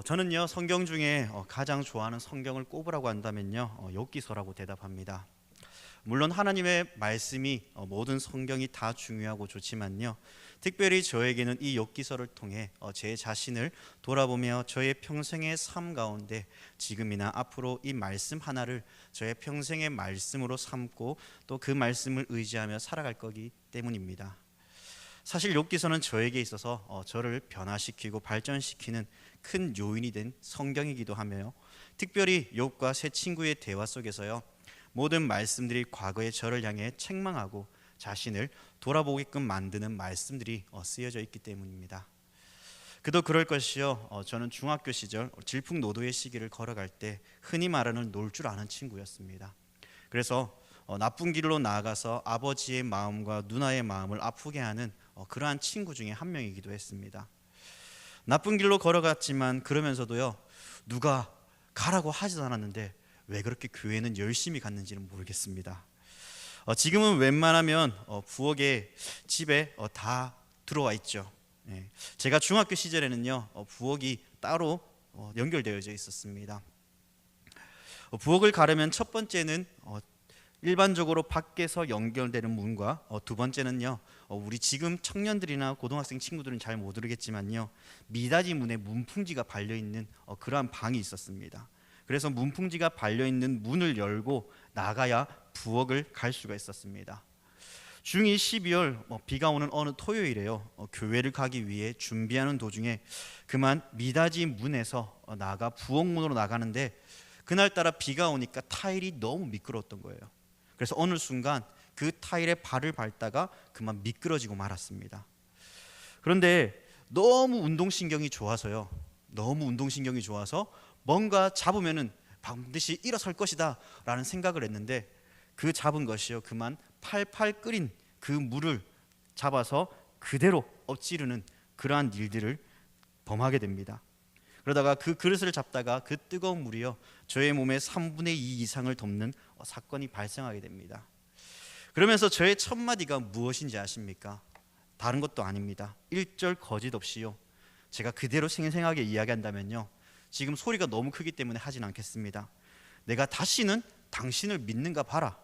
어, 저는요 성경 중에 어, 가장 좋아하는 성경을 꼽으라고 한다면요 어, 욥기서라고 대답합니다. 물론 하나님의 말씀이 어, 모든 성경이 다 중요하고 좋지만요 특별히 저에게는 이 욥기서를 통해 어, 제 자신을 돌아보며 저의 평생의 삶 가운데 지금이나 앞으로 이 말씀 하나를 저의 평생의 말씀으로 삼고 또 그 말씀을 의지하며 살아갈 거기 때문입니다. 사실 욥기서는 저에게 있어서 어, 저를 변화시키고 발전시키는 큰 요인이 된 성경이기도 하며 특별히 욥과 새 친구의 대화 속에서요 모든 말씀들이 과거의 저를 향해 책망하고 자신을 돌아보게끔 만드는 말씀들이 어, 쓰여져 있기 때문입니다. 그도 그럴 것이요. 어, 저는 중학교 시절 질풍노도의 시기를 걸어갈 때 흔히 말하는 놀 줄 아는 친구였습니다. 그래서 어, 나쁜 길로 나아가서 아버지의 마음과 누나의 마음을 아프게 하는 어, 그러한 친구 중에 한 명이기도 했습니다. 나쁜 길로 걸어갔지만 그러면서도요 누가 가라고 하지도 않았는데 왜 그렇게 교회는 열심히 갔는지는 모르겠습니다. 어, 지금은 웬만하면 어, 부엌에 집에 어, 다 들어와 있죠. 예. 제가 중학교 시절에는요 어, 부엌이 따로 어, 연결되어져 있었습니다. 어, 부엌을 가려면 첫 번째는 어, 일반적으로 밖에서 연결되는 문과 어, 두 번째는요 어, 우리 지금 청년들이나 고등학생 친구들은 잘 모르겠지만요 미닫이 문에 문풍지가 발려 있는 어, 그러한 방이 있었습니다. 그래서 문풍지가 발려 있는 문을 열고 나가야 부엌을 갈 수가 있었습니다. 중2 12월 뭐 비가 오는 어느 토요일에요. 어, 교회를 가기 위해 준비하는 도중에 그만 미닫이 문에서 어, 나가 부엌 문으로 나가는데 그날따라 비가 오니까 타일이 너무 미끄러웠던 거예요. 그래서 어느 순간 그 타일에 발을 밟다가 그만 미끄러지고 말았습니다. 그런데 너무 운동신경이 좋아서요. 너무 운동신경이 좋아서 뭔가 잡으면은 반드시 일어설 것이다 라는 생각을 했는데 그 잡은 것이요. 그만 팔팔 끓인 그 물을 잡아서 그대로 엎지르는 그러한 일들을 범하게 됩니다. 그러다가 그 그릇을 잡다가 그 뜨거운 물이요 저의 몸의 3분의 2 이상을 덮는 어, 사건이 발생하게 됩니다. 그러면서 저의 첫 마디가 무엇인지 아십니까? 다른 것도 아닙니다. 1절 거짓 없이요. 제가 그대로 생생하게 이야기한다면요. 지금 소리가 너무 크기 때문에 하진 않겠습니다. 내가 다시는 당신을 믿는가 봐라.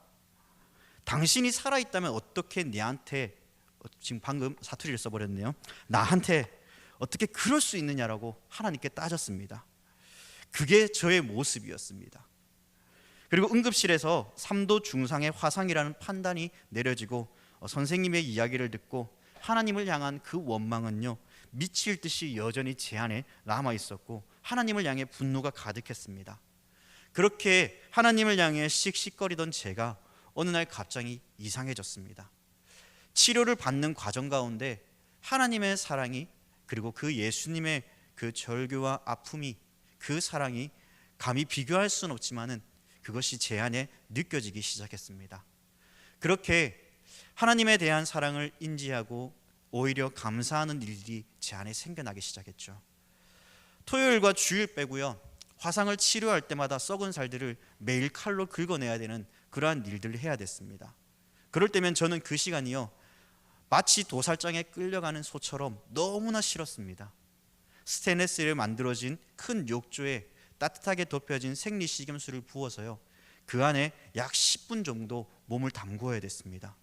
당신이 살아 있다면 어떻게 내한테 어, 지금 방금 사투리를 써버렸네요. 나한테 어떻게 그럴 수 있느냐라고 하나님께 따졌습니다. 그게 저의 모습이었습니다. 그리고 응급실에서 3도 중상의 화상이라는 판단이 내려지고 어, 선생님의 이야기를 듣고 하나님을 향한 그 원망은요 미칠 듯이 여전히 제 안에 남아 있었고 하나님을 향해 분노가 가득했습니다. 그렇게 하나님을 향해 씩씩거리던 제가 어느 날 갑자기 이상해졌습니다. 치료를 받는 과정 가운데 하나님의 사랑이 그리고 그 예수님의 그 절규와 아픔이 그 사랑이 감히 비교할 수는 없지만은 그것이 제 안에 느껴지기 시작했습니다. 그렇게 하나님에 대한 사랑을 인지하고 오히려 감사하는 일들이 제 안에 생겨나기 시작했죠. 토요일과 주일 빼고요. 화상을 치료할 때마다 썩은 살들을 매일 칼로 긁어내야 되는 그러한 일들을 해야 됐습니다. 그럴 때면 저는 그 시간이요. 마치 도살장에 끌려가는 소처럼 너무나 싫었습니다. 스테인레스를 만들어진 큰 욕조에 따뜻하게 덮여진 생리 식염수를 부어서요. 그 안에 약 10분 정도 몸을 담궈야 됐습니다.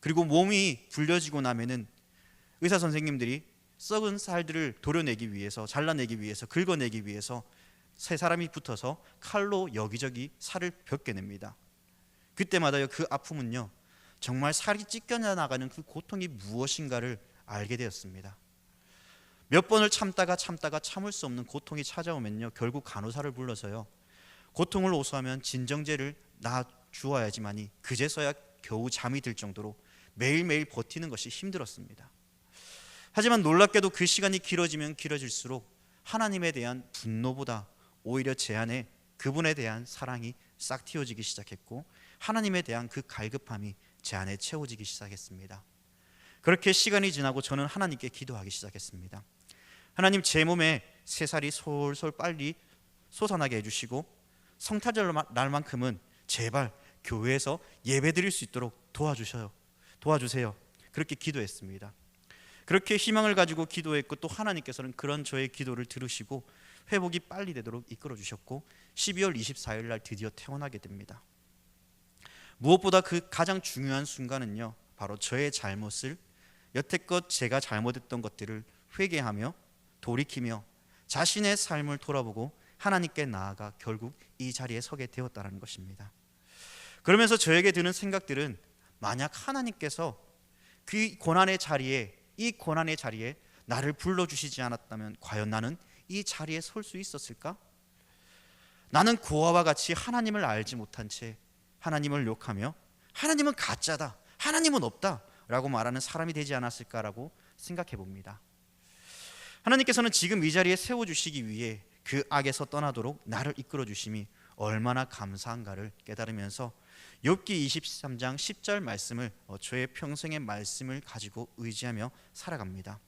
그리고 몸이 불려지고 나면은 의사 선생님들이 썩은 살들을 도려내기 위해서 잘라내기 위해서 긁어내기 위해서 세 사람이 붙어서 칼로 여기저기 살을 벗겨냅니다. 그때마다요 그 아픔은요 정말 살이 찢겨 나가는 그 고통이 무엇인가를 알게 되었습니다. 몇 번을 참다가 참다가 참을 수 없는 고통이 찾아오면요 결국 간호사를 불러서요 고통을 호소하면 진정제를 놔 주어야지만이 그제서야 겨우 잠이 들 정도로 매일매일 버티는 것이 힘들었습니다. 하지만 놀랍게도 그 시간이 길어지면 길어질수록 하나님에 대한 분노보다 오히려 제 안에 그분에 대한 사랑이 싹 틔워지기 시작했고 하나님에 대한 그 갈급함이 제 안에 채워지기 시작했습니다. 그렇게 시간이 지나고 저는 하나님께 기도하기 시작했습니다. 하나님 제 몸에 새살이 솔솔 빨리 솟아나게 해주시고 성탄절 날만큼은 제발 교회에서 예배드릴 수 있도록 도와주셔요. 도와주세요. 그렇게 기도했습니다. 그렇게 희망을 가지고 기도했고 또 하나님께서는 그런 저의 기도를 들으시고 회복이 빨리 되도록 이끌어 주셨고 12월 24일 날 드디어 퇴원하게 됩니다. 무엇보다 그 가장 중요한 순간은요. 바로 저의 잘못을 여태껏 제가 잘못했던 것들을 회개하며 돌이키며 자신의 삶을 돌아보고 하나님께 나아가 결국 이 자리에 서게 되었다는 것입니다. 그러면서 저에게 드는 생각들은 만약 하나님께서 그 고난의 자리에 이 고난의 자리에 나를 불러 주시지 않았다면 과연 나는 이 자리에 설 수 있었을까? 나는 고아와 같이 하나님을 알지 못한 채 하나님을 욕하며 하나님은 가짜다. 하나님은 없다 라고 말하는 사람이 되지 않았을까라고 생각해 봅니다. 하나님께서는 지금 이 자리에 세워 주시기 위해 그 악에서 떠나도록 나를 이끌어 주심이 얼마나 감사한가를 깨달으면서 욥기 23장 10절 말씀을 어, 저의 평생의 말씀을 가지고 의지하며 살아갑니다.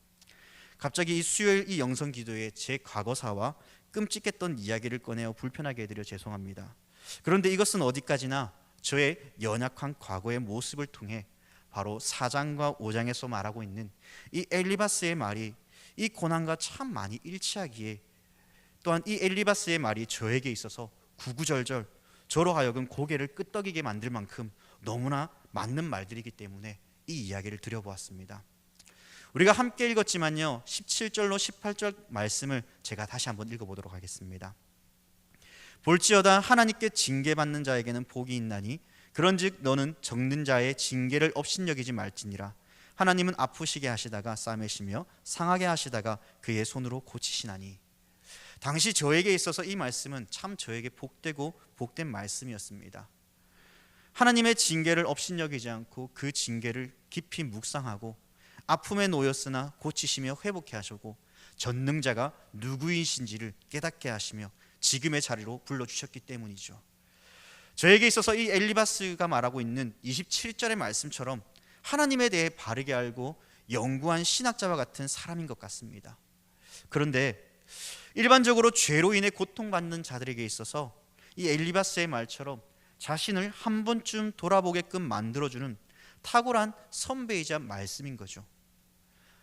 갑자기 이 수요일 이 영성 기도에 제 과거사와 끔찍했던 이야기를 꺼내어 불편하게 해드려 죄송합니다. 그런데 이것은 어디까지나 저의 연약한 과거의 모습을 통해 바로 4장과 5장에서 말하고 있는 이 엘리바스의 말이 이 고난과 참 많이 일치하기에 또한 이 엘리바스의 말이 저에게 있어서 구구절절 저로 하여금 고개를 끄덕이게 만들 만큼 너무나 맞는 말들이기 때문에 이 이야기를 드려보았습니다. 우리가 함께 읽었지만요. 17절로 18절 말씀을 제가 다시 한번 읽어보도록 하겠습니다. 볼지어다 하나님께 징계받는 자에게는 복이 있나니 그런즉 너는 적는 자의 징계를 업신여기지 말지니라 하나님은 아프시게 하시다가 싸매시며 상하게 하시다가 그의 손으로 고치시나니 당시 저에게 있어서 이 말씀은 참 저에게 복되고 복된 말씀이었습니다. 하나님의 징계를 업신여기지 않고 그 징계를 깊이 묵상하고 아픔에 놓였으나 고치시며 회복해 하시고 전능자가 누구이신지를 깨닫게 하시며 지금의 자리로 불러 주셨기 때문이죠. 저에게 있어서 이 엘리바스가 말하고 있는 27절의 말씀처럼 하나님에 대해 바르게 알고 연구한 신학자와 같은 사람인 것 같습니다. 그런데 일반적으로 죄로 인해 고통받는 자들에게 있어서 이 엘리바스의 말처럼 자신을 한 번쯤 돌아보게끔 만들어주는 탁월한 선배이자 말씀인 거죠.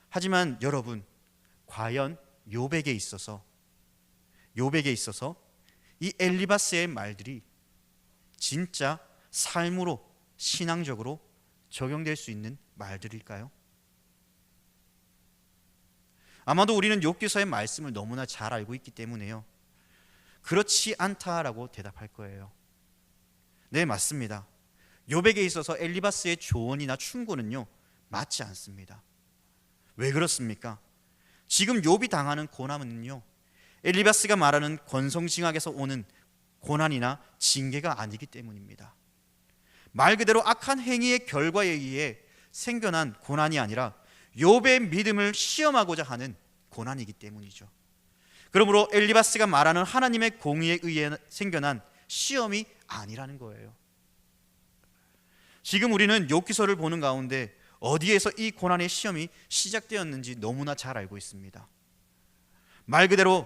하지만 여러분, 과연 요백에 있어서 요백에 있어서 이 엘리바스의 말들이 진짜 삶으로 신앙적으로 적용될 수 있는 말들일까요? 아마도 우리는 욥기서의 말씀을 너무나 잘 알고 있기 때문에요. 그렇지 않다라고 대답할 거예요. 네, 맞습니다. 욥에게 있어서 엘리바스의 조언이나 충고는요. 맞지 않습니다. 왜 그렇습니까? 지금 욥이 당하는 고난은요. 엘리바스가 말하는 권성징악에서 오는 고난이나 징계가 아니기 때문입니다. 말 그대로 악한 행위의 결과에 의해 생겨난 고난이 아니라 욥의 믿음을 시험하고자 하는 고난이기 때문이죠. 그러므로 엘리바스가 말하는 하나님의 공의에 의해 생겨난 시험이 아니라는 거예요. 지금 우리는 욥기서를 보는 가운데 어디에서 이 고난의 시험이 시작되었는지 너무나 잘 알고 있습니다. 말 그대로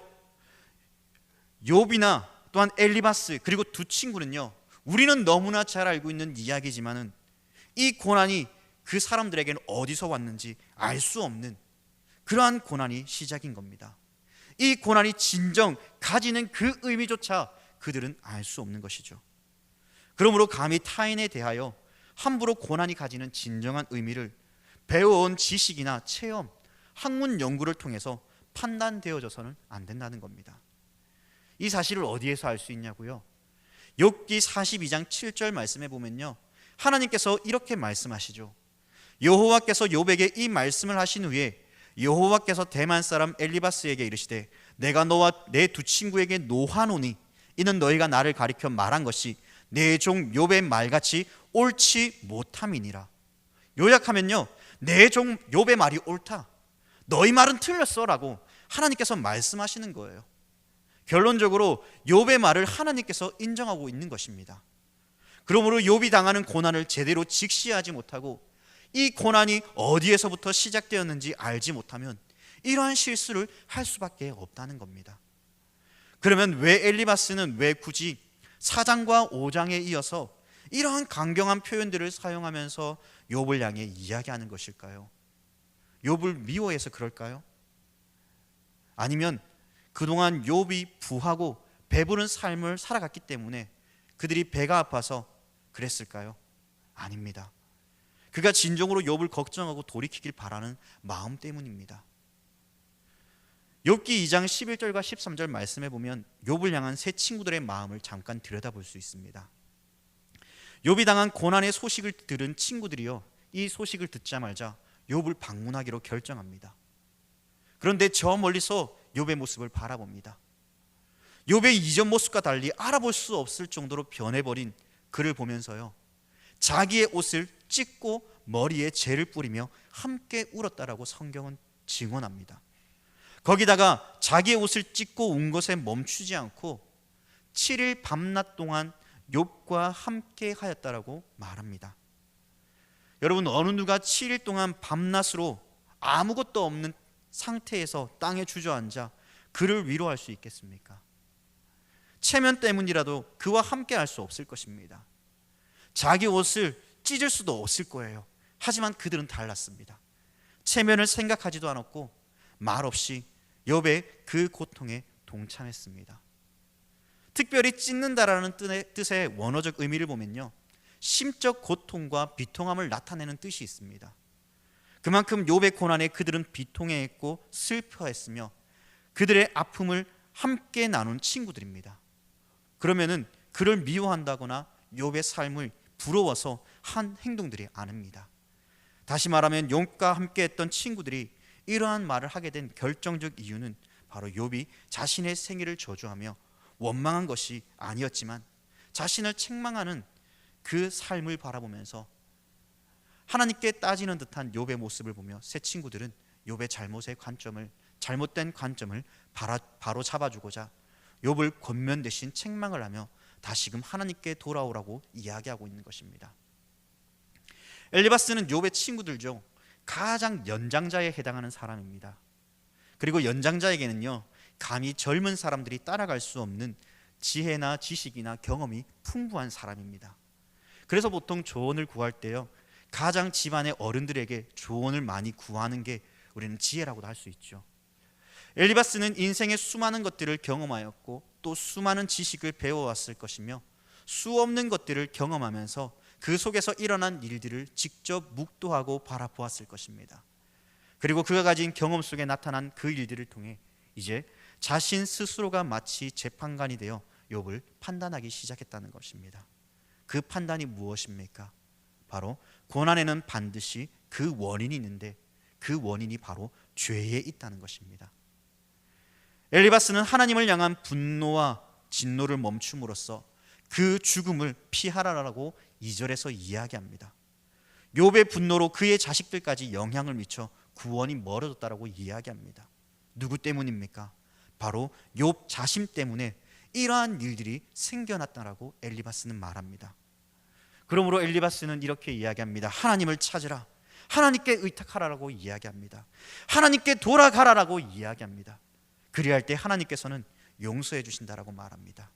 욥이나 또한 엘리바스 그리고 두 친구는요. 우리는 너무나 잘 알고 있는 이야기지만은 이 고난이 그 사람들에게는 어디서 왔는지 알 수 없는 그러한 고난이 시작인 겁니다. 이 고난이 진정 가지는 그 의미조차 그들은 알 수 없는 것이죠. 그러므로 감히 타인에 대하여 함부로 고난이 가지는 진정한 의미를 배워온 지식이나 체험, 학문 연구를 통해서 판단되어져서는 안 된다는 겁니다. 이 사실을 어디에서 알 수 있냐고요? 욥기 42장 7절 말씀에 보면요. 하나님께서 이렇게 말씀하시죠. 여호와께서 욥에게 이 말씀을 하신 후에 여호와께서 대만 사람 엘리바스에게 이르시되 내가 너와 내 두 친구에게 노하노니 이는 너희가 나를 가리켜 말한 것이 내 종 욥의 말같이 옳지 못함이니라. 요약하면요. 내 종 욥의 말이 옳다. 너희 말은 틀렸어라고 하나님께서 말씀하시는 거예요. 결론적으로 욥의 말을 하나님께서 인정하고 있는 것입니다. 그러므로 욥이 당하는 고난을 제대로 직시하지 못하고 이 고난이 어디에서부터 시작되었는지 알지 못하면 이러한 실수를 할 수밖에 없다는 겁니다. 그러면 왜 엘리바스는 왜 굳이 4장과 5장에 이어서 이러한 강경한 표현들을 사용하면서 욥을 향해 이야기하는 것일까요? 욥을 미워해서 그럴까요? 아니면 그동안 욥이 부하고 배부른 삶을 살아갔기 때문에 그들이 배가 아파서 그랬을까요? 아닙니다. 그가 진정으로 욥을 걱정하고 돌이키길 바라는 마음 때문입니다. 욥기 2장 11절과 13절 말씀해 보면 욥을 향한 세 친구들의 마음을 잠깐 들여다볼 수 있습니다. 욥이 당한 고난의 소식을 들은 친구들이요 이 소식을 듣자마자 욥을 방문하기로 결정합니다. 그런데 저 멀리서 욥의 모습을 바라봅니다. 욥의 이전 모습과 달리 알아볼 수 없을 정도로 변해버린 그를 보면서요 자기의 옷을 찢고 머리에 재를 뿌리며 함께 울었다라고 성경은 증언합니다. 거기다가 자기의 옷을 찢고 운 것에 멈추지 않고 7일 밤낮 동안 욥과 함께 하였다라고 말합니다. 여러분 어느 누가 7일 동안 밤낮으로 아무것도 없는 상태에서 땅에 주저앉아 그를 위로할 수 있겠습니까? 체면 때문이라도 그와 함께 할 수 없을 것입니다. 자기 옷을 찢을 수도 없을 거예요. 하지만 그들은 달랐습니다. 체면을 생각하지도 않았고 말없이 욥의 그 고통에 동참했습니다. 특별히 찢는다라는 뜻의 원어적 의미를 보면요. 심적 고통과 비통함을 나타내는 뜻이 있습니다. 그만큼 욥의 고난에 그들은 비통해했고 슬퍼했으며 그들의 아픔을 함께 나눈 친구들입니다. 그러면은 그를 미워한다거나 욥의 삶을 부러워서 한 행동들이 아닙니다. 다시 말하면 욥과 함께했던 친구들이 이러한 말을 하게 된 결정적 이유는 바로 욥이 자신의 생애를 저주하며 원망한 것이 아니었지만 자신을 책망하는 그 삶을 바라보면서 하나님께 따지는 듯한 욥의 모습을 보며 새 친구들은 욥의 잘못의 관점을 잘못된 관점을 바로 잡아주고자 욥을 권면 대신 책망을 하며 다시금 하나님께 돌아오라고 이야기하고 있는 것입니다. 엘리바스는 욥의 친구들 중 가장 연장자에 해당하는 사람입니다. 그리고 연장자에게는요 감히 젊은 사람들이 따라갈 수 없는 지혜나 지식이나 경험이 풍부한 사람입니다. 그래서 보통 조언을 구할 때요 가장 집안의 어른들에게 조언을 많이 구하는 게 우리는 지혜라고도 할 수 있죠. 엘리바스는 인생의 수많은 것들을 경험하였고 또 수많은 지식을 배워왔을 것이며 수 없는 것들을 경험하면서 그 속에서 일어난 일들을 직접 묵도하고 바라보았을 것입니다. 그리고 그가 가진 경험 속에 나타난 그 일들을 통해 이제 자신 스스로가 마치 재판관이 되어 욥을 판단하기 시작했다는 것입니다. 그 판단이 무엇입니까? 바로 고난에는 반드시 그 원인이 있는데 그 원인이 바로 죄에 있다는 것입니다. 엘리바스는 하나님을 향한 분노와 진노를 멈춤으로써 그 죽음을 피하라라고 2절에서 이야기합니다. 욥의 분노로 그의 자식들까지 영향을 미쳐 구원이 멀어졌다라고 이야기합니다. 누구 때문입니까? 바로 욥 자신 때문에 이러한 일들이 생겨났다라고 엘리바스는 말합니다. 그러므로 엘리바스는 이렇게 이야기합니다. 하나님을 찾으라. 하나님께 의탁하라라고 이야기합니다. 하나님께 돌아가라라고 이야기합니다. 그리할 때 하나님께서는 용서해 주신다라고 말합니다.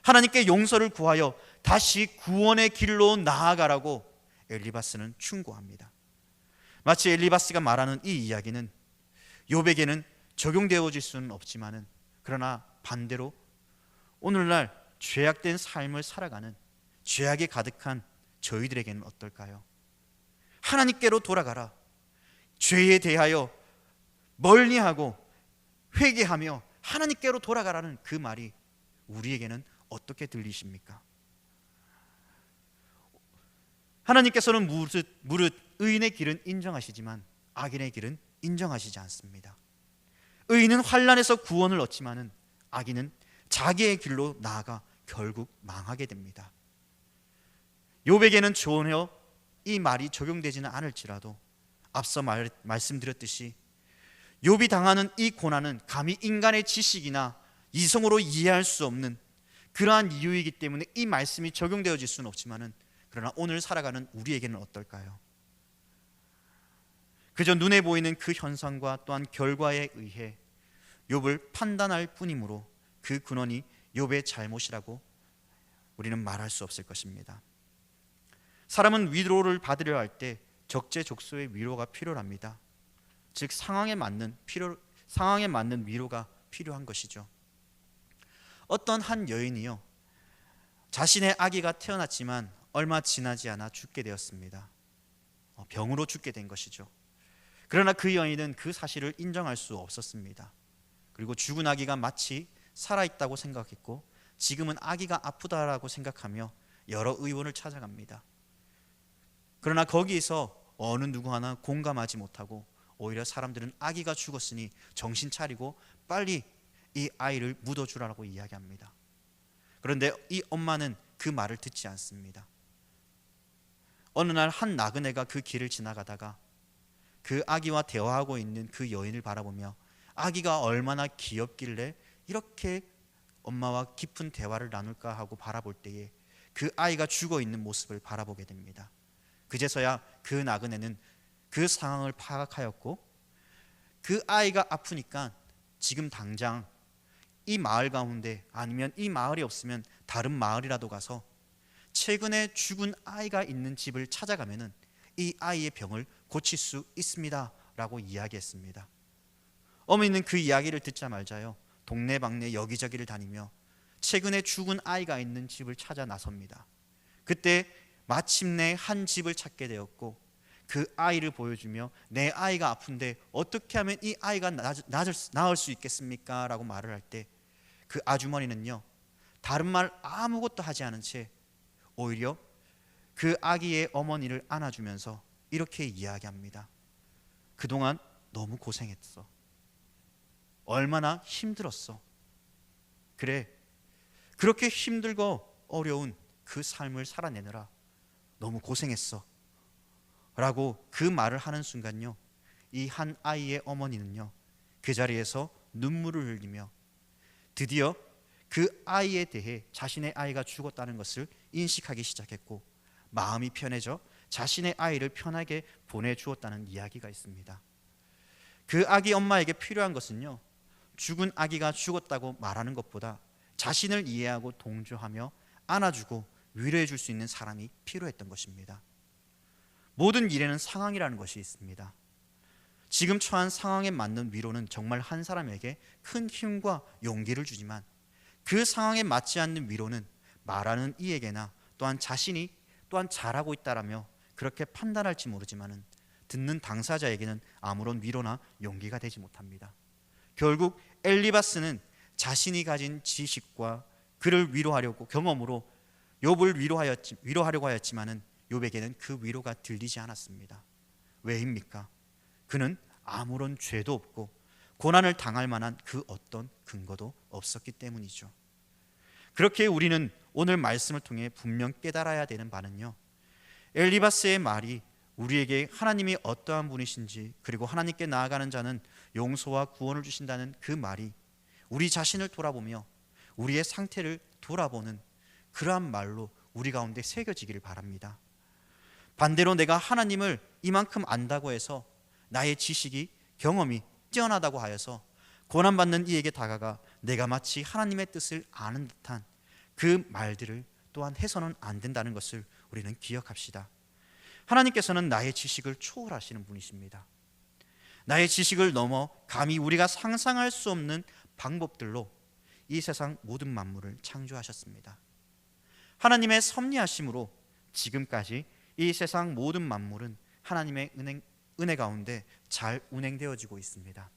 하나님께 용서를 구하여 다시 구원의 길로 나아가라고 엘리바스는 충고합니다. 마치 엘리바스가 말하는 이 이야기는 욥에게는 적용되어질 수는 없지만은 그러나 반대로 오늘날 죄악된 삶을 살아가는 죄악이 가득한 저희들에게는 어떨까요? 하나님께로 돌아가라. 죄에 대하여 멀리하고 회개하며 하나님께로 돌아가라는 그 말이 우리에게는 어떻게 들리십니까? 하나님께서는 무릇, 무릇 의인의 길은 인정하시지만 악인의 길은 인정하시지 않습니다. 의인은 환란에서 구원을 얻지만은 악인은 자기의 길로 나아가 결국 망하게 됩니다. 욥에게는 전혀 이 말이 적용되지는 않을지라도 앞서 말, 말씀드렸듯이 욥이 당하는 이 고난은 감히 인간의 지식이나 이성으로 이해할 수 없는 그러한 이유이기 때문에 이 말씀이 적용되어질 수는 없지만은 그러나 오늘 살아가는 우리에게는 어떨까요? 그저 눈에 보이는 그 현상과 또한 결과에 의해 욥을 판단할 뿐이므로 그 근원이 욥의 잘못이라고 우리는 말할 수 없을 것입니다. 사람은 위로를 받으려 할 때 적재적소의 위로가 필요합니다. 즉 상황에 맞는 필요 상황에 맞는 위로가 필요한 것이죠. 어떤 한 여인이요. 자신의 아기가 태어났지만 얼마 지나지 않아 죽게 되었습니다. 어, 병으로 죽게 된 것이죠. 그러나 그 여인은 그 사실을 인정할 수 없었습니다. 그리고 죽은 아기가 마치 살아있다고 생각했고 지금은 아기가 아프다라고 생각하며 여러 의원을 찾아갑니다. 그러나 거기에서 어느 누구 하나 공감하지 못하고 오히려 사람들은 아기가 죽었으니 정신 차리고 빨리 이 아이를 묻어주라고 이야기합니다. 그런데 이 엄마는 그 말을 듣지 않습니다. 어느 날 한 나그네가 그 길을 지나가다가 그 아기와 대화하고 있는 그 여인을 바라보며 아기가 얼마나 귀엽길래 이렇게 엄마와 깊은 대화를 나눌까 하고 바라볼 때에 그 아이가 죽어 있는 모습을 바라보게 됩니다. 그제서야 그 나그네는 그 상황을 파악하였고 그 아이가 아프니까 지금 당장 이 마을 가운데 아니면 이 마을이 없으면 다른 마을이라도 가서 최근에 죽은 아이가 있는 집을 찾아가면은 이 아이의 병을 고칠 수 있습니다라고 이야기했습니다. 어머니는 그 이야기를 듣자 말자요 동네방네 여기저기를 다니며 최근에 죽은 아이가 있는 집을 찾아 나섭니다. 그때 마침내 한 집을 찾게 되었고 그 아이를 보여주며 내 아이가 아픈데 어떻게 하면 이 아이가 나을, 수 있겠습니까? 라고 말을 할 때 그 아주머니는요 다른 말 아무것도 하지 않은 채 오히려 그 아기의 어머니를 안아주면서 이렇게 이야기합니다. 그동안 너무 고생했어. 얼마나 힘들었어. 그래. 그렇게 힘들고 어려운 그 삶을 살아내느라 너무 고생했어. 라고 그 말을 하는 순간요. 이 한 아이의 어머니는요. 그 자리에서 눈물을 흘리며 드디어 그 아이에 대해 자신의 아이가 죽었다는 것을 인식하기 시작했고 마음이 편해져 자신의 아이를 편하게 보내주었다는 이야기가 있습니다. 그 아기 엄마에게 필요한 것은요, 죽은 아기가 죽었다고 말하는 것보다 자신을 이해하고 동조하며 안아주고 위로해 줄 수 있는 사람이 필요했던 것입니다. 모든 일에는 상황이라는 것이 있습니다. 지금 처한 상황에 맞는 위로는 정말 한 사람에게 큰 힘과 용기를 주지만 그 상황에 맞지 않는 위로는 말하는 이에게나 또한 자신이 또한 잘하고 있다라며 그렇게 판단할지 모르지만은 듣는 당사자에게는 아무런 위로나 용기가 되지 못합니다. 결국 엘리바스는 자신이 가진 지식과 그를 위로하려고 경험으로 욥을 위로하였지 위로하려고 하였지만은 욥에게는 그 위로가 들리지 않았습니다. 왜입니까? 그는 아무런 죄도 없고 고난을 당할 만한 그 어떤 근거도 없었기 때문이죠. 그렇게 우리는 오늘 말씀을 통해 분명 깨달아야 되는 바는요. 엘리바스의 말이 우리에게 하나님이 어떠한 분이신지 그리고 하나님께 나아가는 자는 용서와 구원을 주신다는 그 말이 우리 자신을 돌아보며 우리의 상태를 돌아보는 그러한 말로 우리 가운데 새겨지기를 바랍니다. 반대로 내가 하나님을 이만큼 안다고 해서 나의 지식이 경험이 뛰어나다고 하여서 고난받는 이에게 다가가 내가 마치 하나님의 뜻을 아는 듯한 그 말들을 또한 해서는 안 된다는 것을 우리는 기억합시다. 하나님께서는 나의 지식을 초월하시는 분이십니다. 나의 지식을 넘어 감히 우리가 상상할 수 없는 방법들로 이 세상 모든 만물을 창조하셨습니다. 하나님의 섭리하심으로 지금까지 이 세상 모든 만물은 하나님의 은혜, 은혜 가운데 잘 운행되어지고 있습니다.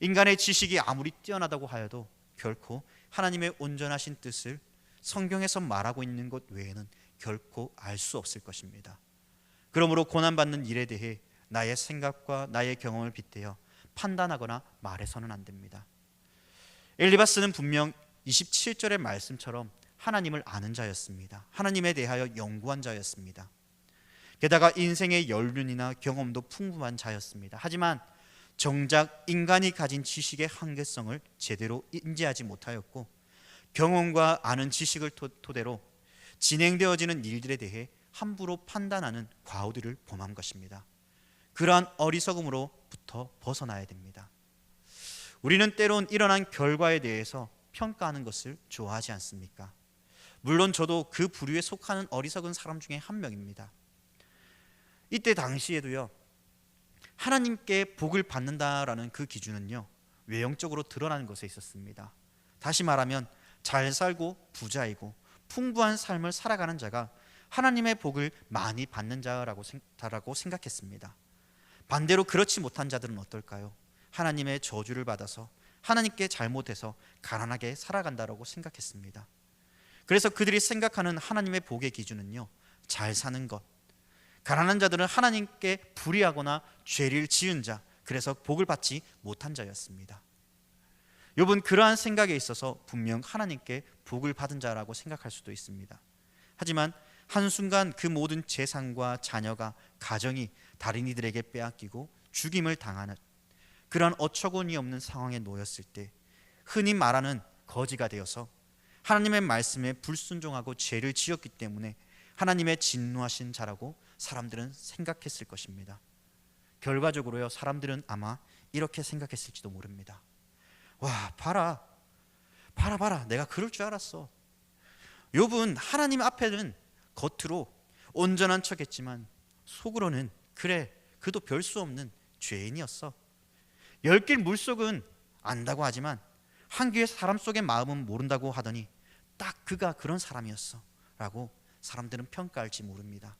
인간의 지식이 아무리 뛰어나다고 하여도 결코 하나님의 온전하신 뜻을 성경에서 말하고 있는 것 외에는 결코 알 수 없을 것입니다. 그러므로 고난받는 일에 대해 나의 생각과 나의 경험을 빗대어 판단하거나 말해서는 안 됩니다. 엘리바스는 분명 27절의 말씀처럼 하나님을 아는 자였습니다. 하나님에 대하여 연구한 자였습니다. 게다가 인생의 연륜이나 경험도 풍부한 자였습니다. 하지만 정작 인간이 가진 지식의 한계성을 제대로 인지하지 못하였고 경험과 아는 지식을 토대로 진행되어지는 일들에 대해 함부로 판단하는 과오들을 범한 것입니다. 그러한 어리석음으로부터 벗어나야 됩니다. 우리는 때론 일어난 결과에 대해서 평가하는 것을 좋아하지 않습니까? 물론 저도 그 부류에 속하는 어리석은 사람 중에 한 명입니다. 이때 당시에도요. 하나님께 복을 받는다라는 그 기준은요. 외형적으로 드러나는 것에 있었습니다. 다시 말하면 잘 살고 부자이고 풍부한 삶을 살아가는 자가 하나님의 복을 많이 받는 자라고 생각했습니다. 반대로 그렇지 못한 자들은 어떨까요? 하나님의 저주를 받아서 하나님께 잘못해서 가난하게 살아간다라고 생각했습니다. 그래서 그들이 생각하는 하나님의 복의 기준은요. 잘 사는 것. 가난한 자들은 하나님께 불의하거나 죄를 지은 자, 그래서 복을 받지 못한 자였습니다. 욥은 그러한 생각에 있어서 분명 하나님께 복을 받은 자라고 생각할 수도 있습니다. 하지만 한순간 그 모든 재산과 자녀가 가정이 다른 이들에게 빼앗기고 죽임을 당하는 그런 어처구니 없는 상황에 놓였을 때 흔히 말하는 거지가 되어서 하나님의 말씀에 불순종하고 죄를 지었기 때문에 하나님의 진노하신 자라고 사람들은 생각했을 것입니다. 결과적으로요 사람들은 아마 이렇게 생각했을지도 모릅니다. 와 봐라 봐라 봐라 내가 그럴 줄 알았어. 욥은 하나님 앞에는 겉으로 온전한 척했지만 속으로는 그래 그도 별 수 없는 죄인이었어. 열 길 물속은 안다고 하지만 한 귀의 사람 속의 마음은 모른다고 하더니 딱 그가 그런 사람이었어 라고 사람들은 평가할지 모릅니다.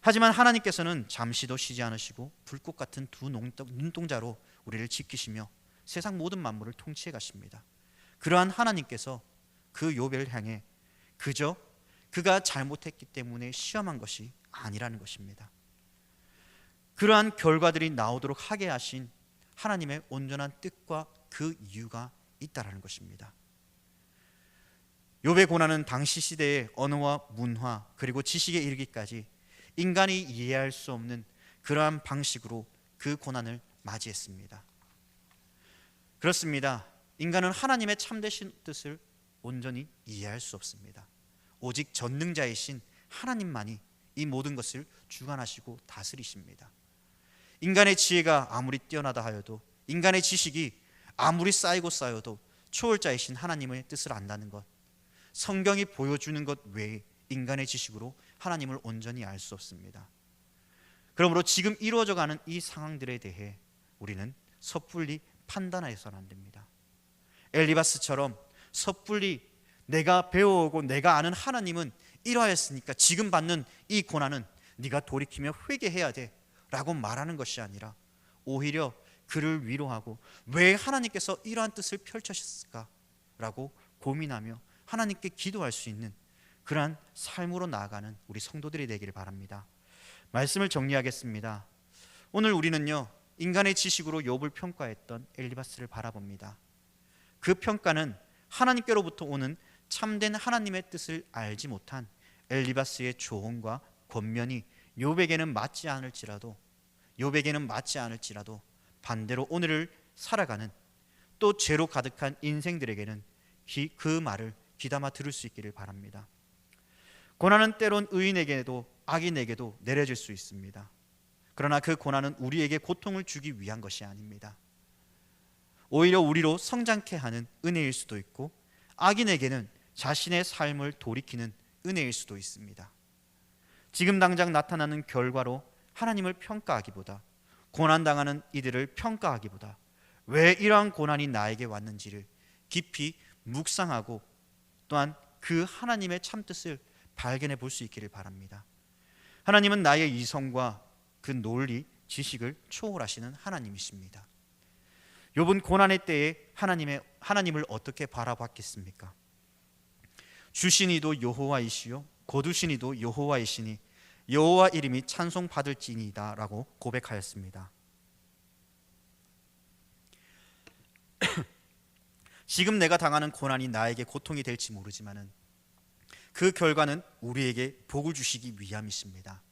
하지만 하나님께서는 잠시도 쉬지 않으시고 불꽃 같은 두 농- 눈동자로 우리를 지키시며 세상 모든 만물을 통치해 가십니다. 그러한 하나님께서 그 욥을 향해 그저 그가 잘못했기 때문에 시험한 것이 아니라는 것입니다. 그러한 결과들이 나오도록 하게 하신 하나님의 온전한 뜻과 그 이유가 있다라는 것입니다. 욥의 고난은 당시 시대의 언어와 문화 그리고 지식에 이르기까지 인간이 이해할 수 없는 그러한 방식으로 그 고난을 맞이했습니다. 그렇습니다. 인간은 하나님의 참되신 뜻을 온전히 이해할 수 없습니다. 오직 전능자이신 하나님만이 이 모든 것을 주관하시고 다스리십니다. 인간의 지혜가 아무리 뛰어나다 하여도 인간의 지식이 아무리 쌓이고 쌓여도 초월자이신 하나님의 뜻을 안다는 것 성경이 보여주는 것 외에 인간의 지식으로 하나님을 온전히 알 수 없습니다. 그러므로 지금 이루어져 가는 이 상황들에 대해 우리는 섣불리 판단해서는 안 됩니다. 엘리바스처럼 섣불리 내가 배워오고 내가 아는 하나님은 이러하였으니까 지금 받는 이 고난은 네가 돌이키며 회개해야 돼라고 말하는 것이 아니라 오히려 그를 위로하고 왜 하나님께서 이러한 뜻을 펼쳐셨을까라고 고민하며 하나님께 기도할 수 있는 그러한 삶으로 나아가는 우리 성도들이 되기를 바랍니다. 말씀을 정리하겠습니다. 오늘 우리는요 인간의 지식으로 욥을 평가했던 엘리바스를 바라봅니다. 그 평가는 하나님께로부터 오는 참된 하나님의 뜻을 알지 못한 엘리바스의 조언과 권면이 욥에게는 맞지 않을지라도 욥에게는 맞지 않을지라도 반대로 오늘을 살아가는 또 죄로 가득한 인생들에게는 기, 그 말을 귀담아 들을 수 있기를 바랍니다. 고난은 때론 의인에게도 악인에게도 내려질 수 있습니다. 그러나 그 고난은 우리에게 고통을 주기 위한 것이 아닙니다. 오히려 우리로 성장케 하는 은혜일 수도 있고 악인에게는 자신의 삶을 돌이키는 은혜일 수도 있습니다. 지금 당장 나타나는 결과로 하나님을 평가하기보다 고난 당하는 이들을 평가하기보다 왜 이러한 고난이 나에게 왔는지를 깊이 묵상하고 또한 그 하나님의 참 뜻을 발견해 볼 수 있기를 바랍니다. 하나님은 나의 이성과 그 논리, 지식을 초월하시는 하나님이십니다. 욥은 고난의 때에 하나님의 하나님을 어떻게 바라봤겠습니까? 주신 이도 여호와이시요 거두신 이도 여호와이시니 여호와 이름이 찬송 받을지니다라고 고백하였습니다. 지금 내가 당하는 고난이 나에게 고통이 될지 모르지만은 그 결과는 우리에게 복을 주시기 위함이십니다.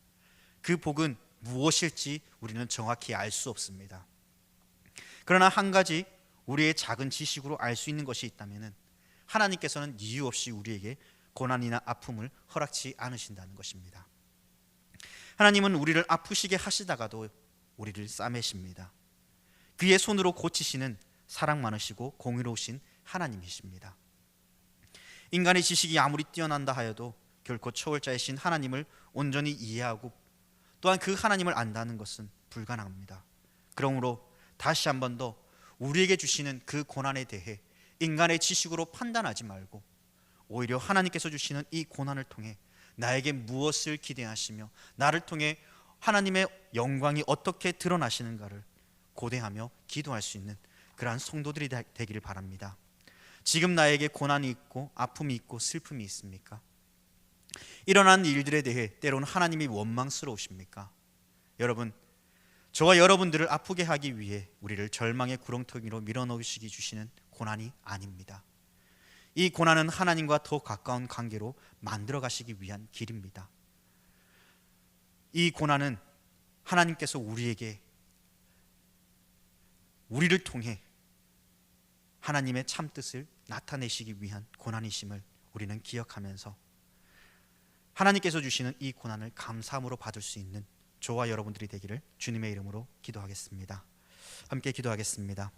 그 복은 무엇일지 우리는 정확히 알 수 없습니다. 그러나 한 가지 우리의 작은 지식으로 알 수 있는 것이 있다면은 하나님께서는 이유 없이 우리에게 고난이나 아픔을 허락치 않으신다는 것입니다. 하나님은 우리를 아프시게 하시다가도 우리를 싸매십니다. 그의 손으로 고치시는 사랑 많으시고 공의로우신 하나님이십니다. 인간의 지식이 아무리 뛰어난다 하여도 결코 초월자이신 하나님을 온전히 이해하고 또한 그 하나님을 안다는 것은 불가능합니다. 그러므로 다시 한 번 더 우리에게 주시는 그 고난에 대해 인간의 지식으로 판단하지 말고 오히려 하나님께서 주시는 이 고난을 통해 나에게 무엇을 기대하시며 나를 통해 하나님의 영광이 어떻게 드러나시는가를 고대하며 기도할 수 있는 그러한 성도들이 되- 되기를 바랍니다. 지금 나에게 고난이 있고 아픔이 있고 슬픔이 있습니까? 일어난 일들에 대해 때로는 하나님이 원망스러우십니까? 여러분, 저와 여러분들을 아프게 하기 위해 우리를 절망의 구렁텅이로 밀어넣으시기 주시는 고난이 아닙니다. 이 고난은 하나님과 더 가까운 관계로 만들어 가시기 위한 길입니다. 이 고난은 하나님께서 우리에게 우리를 통해 하나님의 참 뜻을 나타내시기 위한 고난이심을 우리는 기억하면서 하나님께서 주시는 이 고난을 감사함으로 받을 수 있는 저와 여러분들이 되기를 주님의 이름으로 기도하겠습니다. 함께 기도하겠습니다.